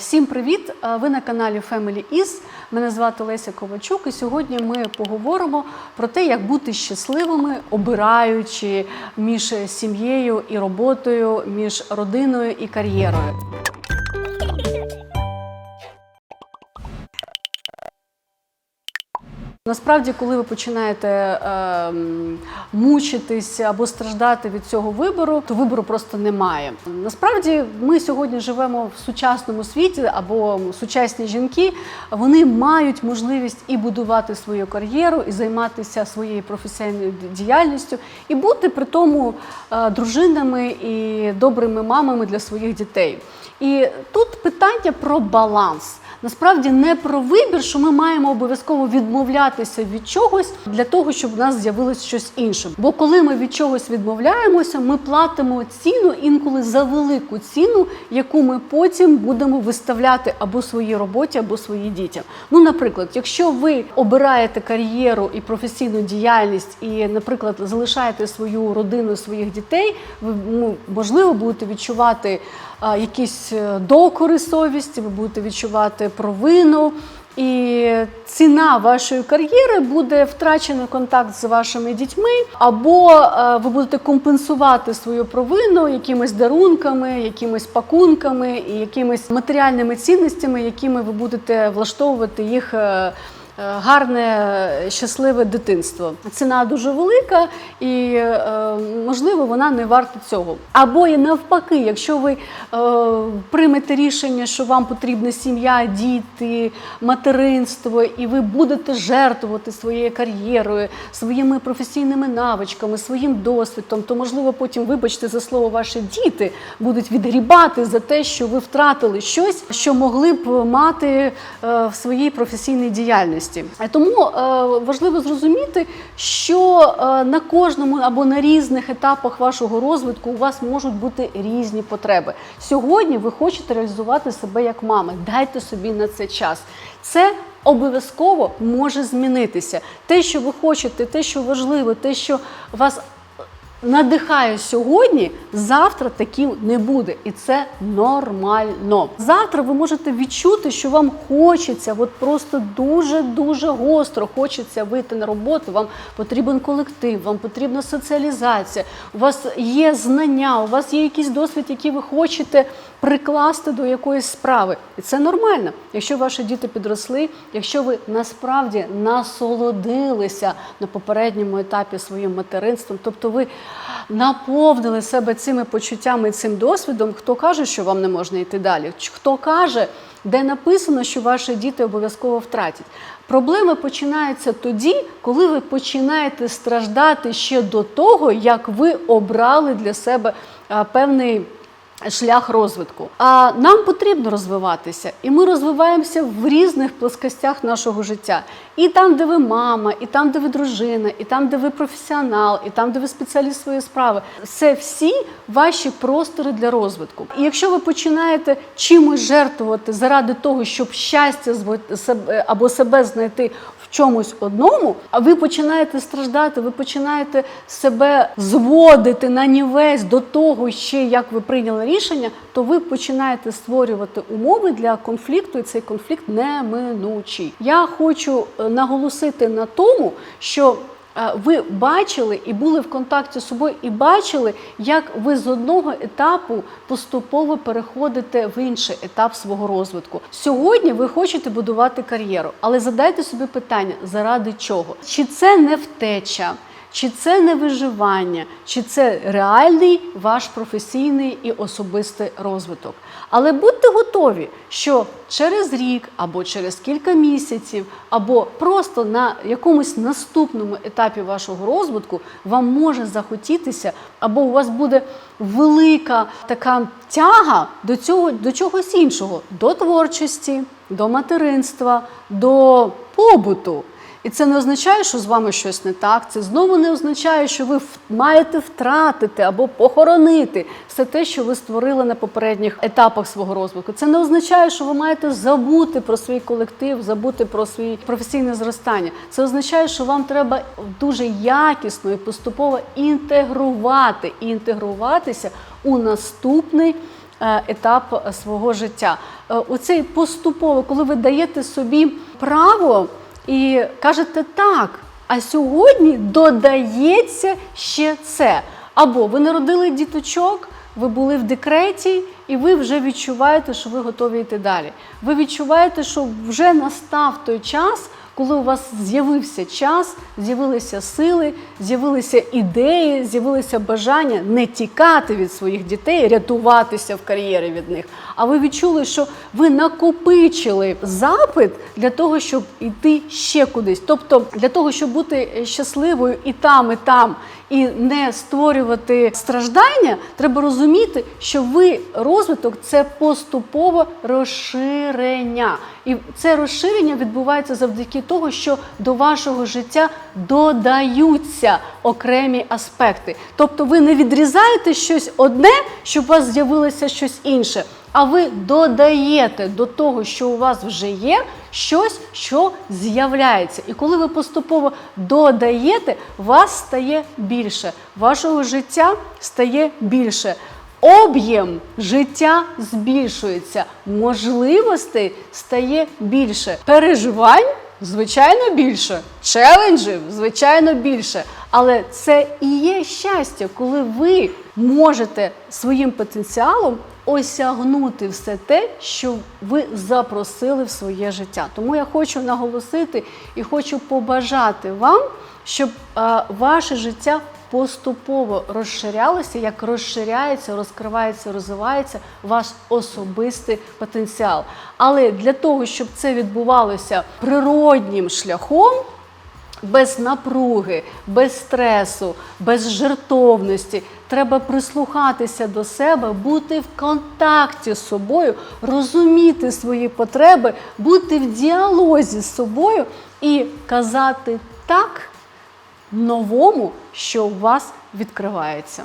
Всім привіт! Е, Ви на каналі Family Is. Мене звати Леся Ковачук, і сьогодні ми поговоримо про те, як бути щасливими, обираючи між сім'єю і роботою, між родиною і кар'єрою. Насправді, коли ви починаєте ем, мучитись або страждати від цього вибору, то вибору просто немає. Насправді, ми сьогодні живемо в сучасному світі, або сучасні жінки вони мають можливість і будувати свою кар'єру, і займатися своєю професійною діяльністю, і бути при тому е, дружинами і добрими мамами для своїх дітей. І тут питання про баланс. Насправді не про вибір, що ми маємо обов'язково відмовлятися від чогось для того, щоб в нас з'явилось щось інше. Бо коли ми від чогось відмовляємося, ми платимо ціну інколи за велику ціну, яку ми потім будемо виставляти або своїй роботі, або своїм дітям. Ну, наприклад, якщо ви обираєте кар'єру і професійну діяльність, і, наприклад, залишаєте свою родину, своїх дітей, ви ну, можливо будете відчувати якісь е, докори совісті, ви будете відчувати провину. І ціна вашої кар'єри буде втрачений контакт з вашими дітьми, або е, ви будете компенсувати свою провину якимись дарунками, якимись пакунками і якимись матеріальними цінностями, якими ви будете влаштовувати їх. Е, е, Гарне щасливе дитинство. Ціна дуже велика, і е, можливо вона не варта цього. Або і навпаки, якщо ви е, приймете рішення, що вам потрібна сім'я, діти, материнство, і ви будете жертвувати своєю кар'єрою, своїми професійними навичками, своїм досвідом, то можливо потім, вибачте за слово, ваші діти будуть відгрібати за те, що ви втратили щось, що могли б мати е, в своїй професійній діяльності. Е, Тому е, важливо зрозуміти, що е, на кожному або на різних етапах вашого розвитку у вас можуть бути різні потреби. Сьогодні ви хочете реалізувати себе як мами. Дайте собі на це час. Це обов'язково може змінитися. Те, що ви хочете, те, що важливо, те, що вас надихає сьогодні, завтра таким не буде, і це нормально. Завтра ви можете відчути, що вам хочеться, от просто дуже дуже гостро хочеться вийти на роботу. Вам потрібен колектив, вам потрібна соціалізація. У вас є знання, у вас є якийсь досвід, який ви хочете прикласти до якоїсь справи. І це нормально. Якщо ваші діти підросли, якщо ви насправді насолодилися на попередньому етапі своїм материнством, тобто ви наповнили себе цими почуттями, цим досвідом, хто каже, що вам не можна йти далі? Хто каже, де написано, що ваші діти обов'язково втратять? Проблеми починаються тоді, коли ви починаєте страждати ще до того, як ви обрали для себе певний. Шлях розвитку. А нам потрібно розвиватися, і ми розвиваємося в різних плоскостях нашого життя. І там, де ви мама, і там, де ви дружина, і там, де ви професіонал, і там, де ви спеціаліст своєї справи. Це всі ваші простори для розвитку. І якщо ви починаєте чимось жертвувати заради того, щоб щастя або себе знайти чомусь одному, а ви починаєте страждати, ви починаєте себе зводити на нівець до того, ще як ви прийняли рішення, то ви починаєте створювати умови для конфлікту, і цей конфлікт неминучий. Я хочу е, наголосити на тому, що ви бачили і були в контакті з собою, і бачили, як ви з одного етапу поступово переходите в інший етап свого розвитку. Сьогодні ви хочете будувати кар'єру, але задайте собі питання: заради чого? Чи це не втеча? Чи це не виживання, чи це реальний ваш професійний і особистий розвиток? Але будьте готові, що через рік або через кілька місяців, або просто на якомусь наступному етапі вашого розвитку вам може захотітися, або у вас буде велика така тяга до цього до чогось іншого, до творчості, до материнства, до побуту. І це не означає, що з вами щось не так. Це знову не означає, що ви маєте втратити або похоронити все те, що ви створили на попередніх етапах свого розвитку. Це не означає, що ви маєте забути про свій колектив, забути про своє професійне зростання. Це означає, що вам треба дуже якісно і поступово інтегрувати і інтегруватися у наступний е, етап свого життя. е, оцей поступово, коли ви даєте собі право і кажете так, а сьогодні додається ще це. Або ви народили діточок, ви були в декреті, і ви вже відчуваєте, що ви готові йти далі. Ви відчуваєте, що вже настав той час, коли у вас з'явився час, з'явилися сили, з'явилися ідеї, з'явилося бажання не тікати від своїх дітей, рятуватися в кар'єрі від них. А ви відчули, що ви накопичили запит для того, щоб йти ще кудись. Тобто для того, щоб бути щасливою і там, і там, і не створювати страждання, треба розуміти, що ви розвиток це поступове розширення. І це розширення відбувається завдяки того, що до вашого життя додаються окремі аспекти. Тобто ви не відрізаєте щось одне, щоб у вас з'явилося щось інше. А ви додаєте до того, що у вас вже є, щось, що з'являється. І коли ви поступово додаєте, вас стає більше, вашого життя стає більше. Об'єм життя збільшується, можливостей стає більше, переживань, звичайно, більше, челенджів, звичайно, більше. Але це і є щастя, коли ви можете своїм потенціалом осягнути все те, що ви запросили в своє життя. Тому я хочу наголосити і хочу побажати вам, щоб е, ваше життя поступово розширялося, як розширяється, розкривається, розвивається ваш особистий потенціал. Але для того, щоб це відбувалося природнім шляхом, без напруги, без стресу, без жертовності. Треба прислухатися до себе, бути в контакті з собою, розуміти свої потреби, бути в діалозі з собою і казати так новому, що у вас відкривається.